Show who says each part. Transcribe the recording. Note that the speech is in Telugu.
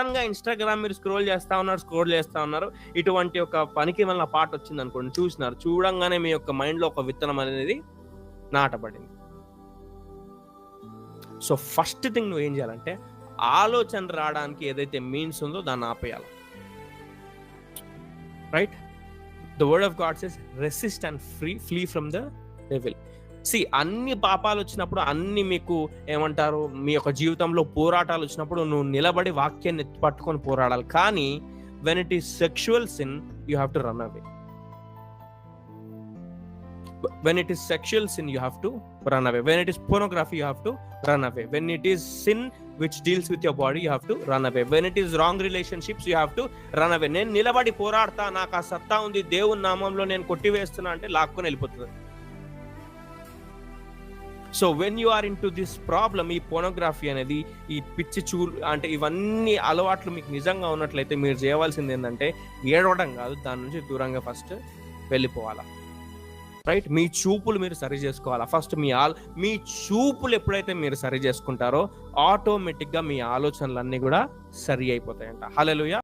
Speaker 1: సడన్గా ఇన్స్టాగ్రామ్ మీరు స్క్రోల్ చేస్తా ఉన్నారు స్క్రోల్ చేస్తా ఉన్నారు. ఇటువంటి ఒక పనికి వల్ల పాట వచ్చింది అనుకోండి చూసినారు. చూడంగానే మీ యొక్క మైండ్లో ఒక విత్తనం అనేది నాటబడింది. సో ఫస్ట్ థింగ్ నువ్వు ఏం చేయాలంటే ఆలోచన రావడానికి ఏదైతే మీన్స్ ఉందో దాన్ని ఆపేయాలి. Right the word of gods is resist and free flee from the devil C అన్ని పాపాలు వచ్చినప్పుడు అన్ని మీకు ఏమంటారు మీ యొక్క జీవితంలో పోరాటాలు వచ్చినప్పుడు నువ్వు నిలబడి వాక్యాన్ని పట్టుకొని పోరాడాలి. కానీ when it is sexual sin you have to run away when it is sexual sin you have to run away when it is pornography you have to run away when it is sin which deals with your body you have to run away when it is wrong relationships you have to run away నేను నిలబడి పోరాడతా నాకు ఆ సత్తా ఉంది దేవుని నామంలో నేను కొట్టివేస్తున్నా అంటే లాక్కొని వెళ్ళిపోతుంది. So when you are into this problem ఈ పోనోగ్రఫీ అనేది ఈ పిచ్చి చూ అంటే ఇవన్నీ అలవాట్లు మీకు నిజంగా ఉన్నట్లయితే మీరు చేయవలసింది ఏంటంటే ఏడవడం కాదు దాని నుంచి దూరంగా ఫస్ట్ వెళ్ళిపోవాలా. రైట్ మీ చూపులు మీరు సరి చేసుకోవాలా. ఫస్ట్ మీ ఆల్ మీ చూపులు ఎప్పుడైతే మీరు సరి చేసుకుంటారో ఆటోమేటిక్గా మీ ఆలోచనలన్నీ కూడా సరి అయిపోతాయంట. హలో